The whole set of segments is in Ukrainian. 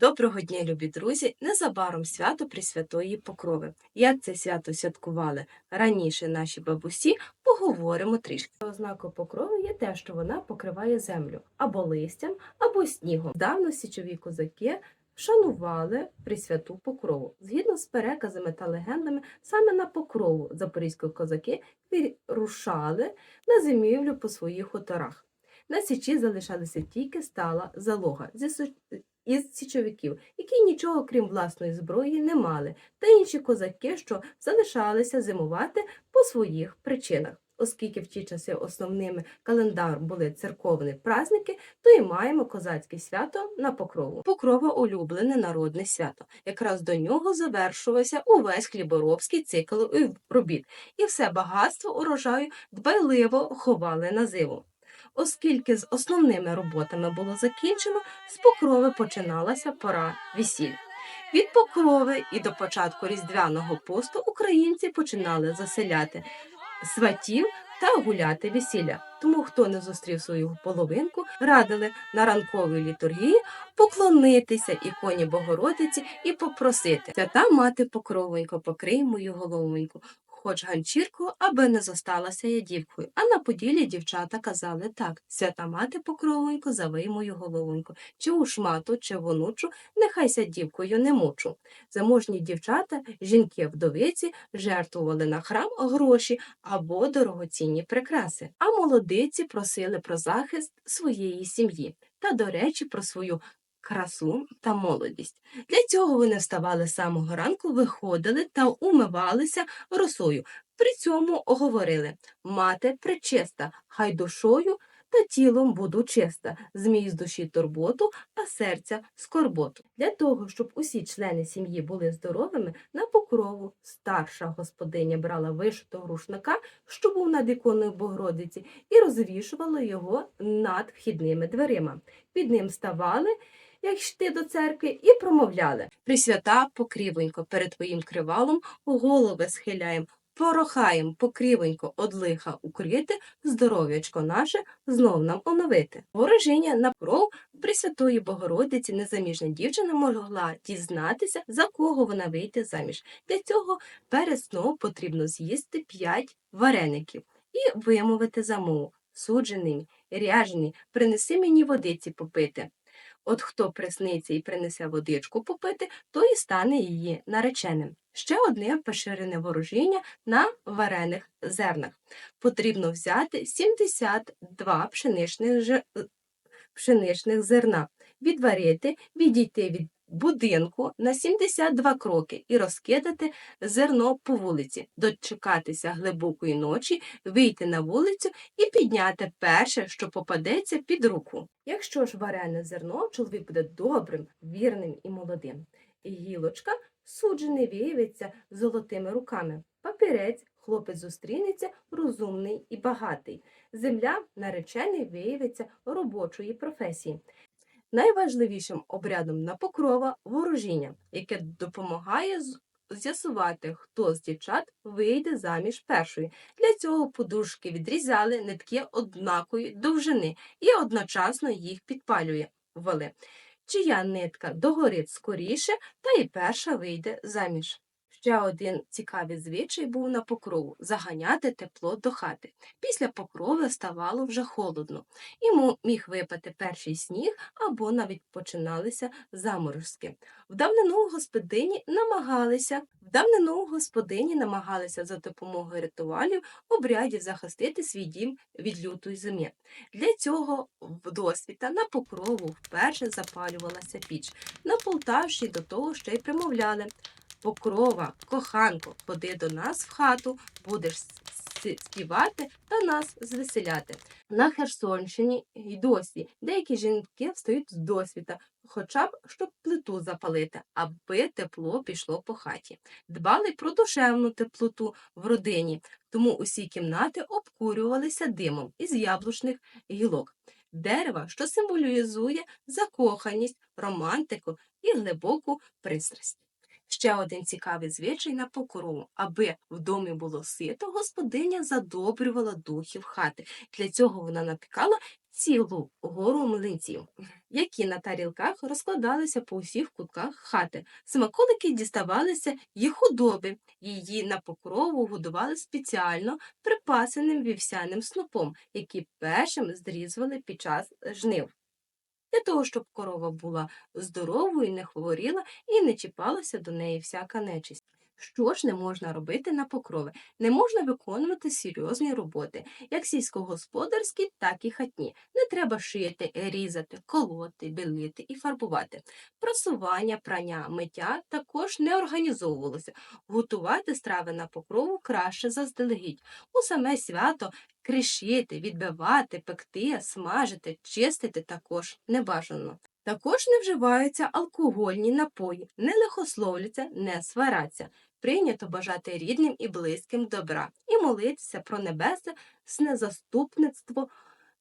Доброго дня, любі друзі! Незабаром свято Пресвятої Покрови. Як це свято святкували раніше наші бабусі, поговоримо трішки. Ознакою покрови є те, що вона покриває землю або листям, або снігом. Давно січові козаки шанували Пресвяту Покрову. Згідно з переказами та легендами, саме на покрову запорізькі козаки вирушали на зимівлю по своїх хуторах. На січі залишалася тільки стала залога зі із січовиків, які нічого крім власної зброї не мали, та інші козаки, що залишалися зимувати по своїх причинах. Оскільки в ті часи основними календаром були церковні праздники, то і маємо козацьке свято на покрову. Покрова улюблене народне свято. Якраз до нього завершувався увесь хліборобський цикл робіт, і все багатство урожаю дбайливо ховали на зиму. Оскільки з основними роботами було закінчено, з покрови починалася пора весіль. Від покрови і до початку різдвяного посту українці починали заселяти сватів та гуляти весілля. Тому, хто не зустрів свою половинку, радили на ранковій літургії поклонитися іконі Богородиці і попросити свята мати покровонько, покрий мою головоньку. Хоч ганчірку, аби не зосталася я дівкою. А на поділі дівчата казали так: свята мати покровонько, завий мою головоньку, чи у шмату, чи вонучу, нехайся дівкою не мучу. Заможні дівчата, жінки вдовиці, жертвували на храм гроші або дорогоцінні прикраси, а молодиці просили про захист своєї сім'ї та, до речі, про свою красу та молодість. Для цього вони вставали з самого ранку, виходили та умивалися росою. При цьому говорили мати пречиста, хай душою та тілом буду чиста, змій з душі турботу, а серця скорботу. Для того, щоб усі члени сім'ї були здоровими, на покрову старша господиня брала вишитого рушника, що був над іконою Богородиці, і розвішувала його над вхідними дверима. Під ним ставали як йшти до церкви, і промовляли Пресвята покрівонько, перед твоїм кривалом голови схиляєм, порохаєм покрівонько од лиха укрити, здоров'ячко наше знов нам оновити. Ворожіння на кров Пресвятої Богородиці незаміжна дівчина могла дізнатися, за кого вона вийде заміж. Для цього перед сном потрібно з'їсти п'ять вареників і вимовити замову. Суджений, ряжений, принеси мені водиці попити. От хто присниться і принесе водичку попити, той і стане її нареченим. Ще одне поширене ворожіння на варених зернах. Потрібно взяти 72 пшеничних, ж... пшеничних зерна, відварити, відійти від будинку на 72 кроки і розкидати зерно по вулиці, дочекатися глибокої ночі, вийти на вулицю і підняти перше, що попадеться під руку. Якщо ж варене зерно, чоловік буде добрим, вірним і молодим. Гілочка суджений виявиться золотими руками. Папірець хлопець зустрінеться розумний і багатий. Земля наречений виявиться робочої професії. Найважливішим обрядом на покрова ворожіння, яке допомагає з'ясувати, хто з дівчат вийде заміж першої. Для цього подружки відрізали нитки однакої довжини і одночасно їх підпалювали. Чия нитка догорить скоріше, та й перша вийде заміж. Ще один цікавий звичай був на покрову заганяти тепло до хати. Після покрови ставало вже холодно, і міг випати перший сніг або навіть починалися заморозки. В давнину господині намагалися в давнину господині намагалися за допомогою ритуалів обрядів захистити свій дім від лютої зими. Для цього в досвіта на покрову вперше запалювалася піч. На Полтавщині до того ще й примовляли Покрова, коханко, ходи до нас в хату, будеш співати та нас звеселяти. На Херсонщині й досі деякі жінки встають з досвіта, хоча б щоб плиту запалити, аби тепло пішло по хаті. Дбали про душевну теплоту в родині, тому усі кімнати обкурювалися димом із яблучних гілок. Дерева, що символізує закоханість, романтику і глибоку пристрасть. Ще один цікавий звичай на покрову. Аби в домі було сито, господиня задобрювала духів хати. Для цього вона напікала цілу гору млинців, які на тарілках розкладалися по усіх кутках хати. Смаколики діставалися й худоби. Її на покрову годували спеціально припасеним вівсяним снопом, який першим зрізували під час жнив. Для того, щоб корова була здоровою, не хворіла і не чіпалася до неї всяка нечисть. Що ж не можна робити на покрови? Не можна виконувати серйозні роботи, як сільськогосподарські, так і хатні. Не треба шити, різати, колоти, білити і фарбувати. Просування, прання, миття також не організовувалося. Готувати страви на покрову краще заздалегідь. У саме свято кришити, відбивати, пекти, смажити, чистити також не бажано. Також не вживаються алкогольні напої, не лихословляться, не свараться. Прийнято бажати рідним і близьким добра і молитися про небесне незаступництво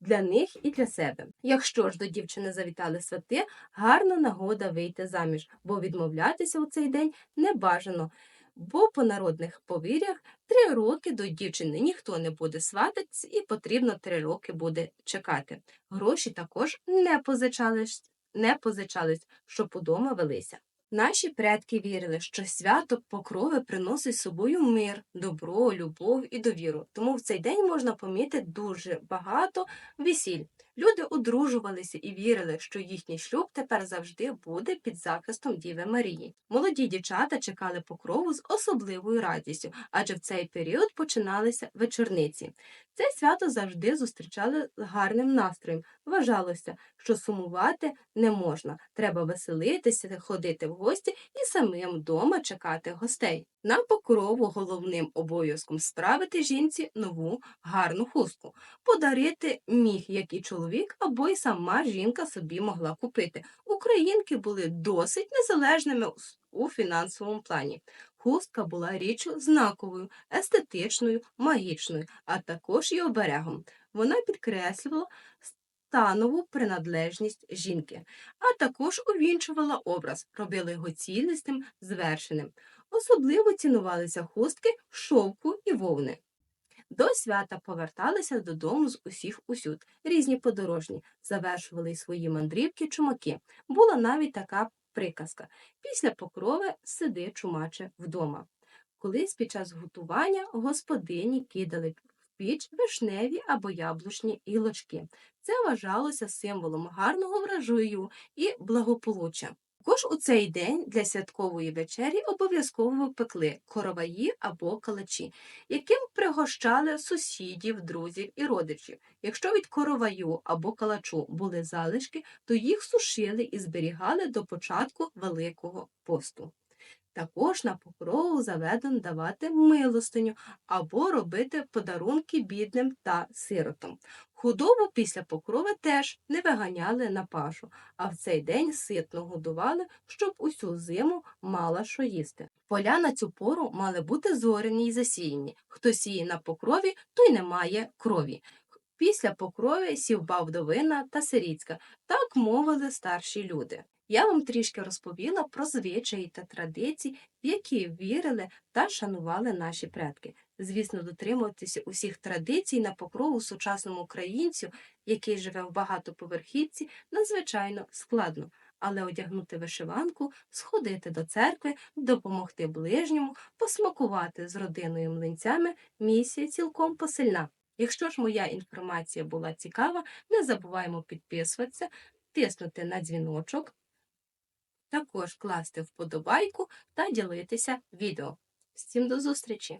для них і для себе. Якщо ж до дівчини завітали свати, гарна нагода вийти заміж, бо відмовлятися у цей день не бажано. Бо по народних повір'ях три роки до дівчини ніхто не буде свататись, і потрібно три роки буде чекати. Гроші також не позичались, не позичались, щоб удома велися. Наші предки вірили, що свято покрови приносить з собою мир, добро, любов і довіру. Тому в цей день можна помітити дуже багато весіль. Люди одружувалися і вірили, що їхній шлюб тепер завжди буде під захистом Діви Марії. Молоді дівчата чекали покрову з особливою радістю, адже в цей період починалися вечорниці. Це свято завжди зустрічали з гарним настроєм. Вважалося, що сумувати не можна. Треба веселитися, ходити в гості і самим вдома чекати гостей. На покрову головним обов'язком справити жінці нову гарну хустку. Подарити міг як і чоловік, або й сама жінка собі могла купити. Українки були досить незалежними у фінансовому плані. Хустка була річчю знаковою, естетичною, магічною, а також і оберегом. Вона підкреслювала станову приналежність жінки, а також увінчувала образ, робила його цілісним, звершеним. Особливо цінувалися хустки шовку і вовни. До свята поверталися додому з усіх усюд. Різні подорожні завершували свої мандрівки чумаки. Була навіть така приказка після покрови сиди, чумаче, вдома. Колись під час готування господині кидали піч вишневі або яблучні гілочки. Це вважалося символом гарного врожаю і благополуччя. Також у цей день для святкової вечері обов'язково пекли короваї або калачі, яким пригощали сусідів, друзів і родичів. Якщо від короваю або калачу були залишки, то їх сушили і зберігали до початку Великого посту. Також на покрову заведено давати милостиню або робити подарунки бідним та сиротам. Худобу після покрови теж не виганяли на пашу, а в цей день ситно годували, щоб усю зиму мала що їсти. Поля на цю пору мали бути зоряні й засіяні. Хто сіє на покрові, той не має крові. Після покрові сівба вдовина та сиріцька, так мовили старші люди. Я вам трішки розповіла про звичаї та традиції, в які вірили та шанували наші предки. Звісно, дотримуватися усіх традицій на покрову сучасному українцю, який живе в багатоповерхівці, надзвичайно складно. Але одягнути вишиванку, сходити до церкви, допомогти ближньому, посмакувати з родиною млинцями місія цілком посильна. Якщо ж моя інформація була цікава, не забуваємо підписуватися, тиснути на дзвіночок, також класти вподобайку та ділитися відео. Всім до зустрічі!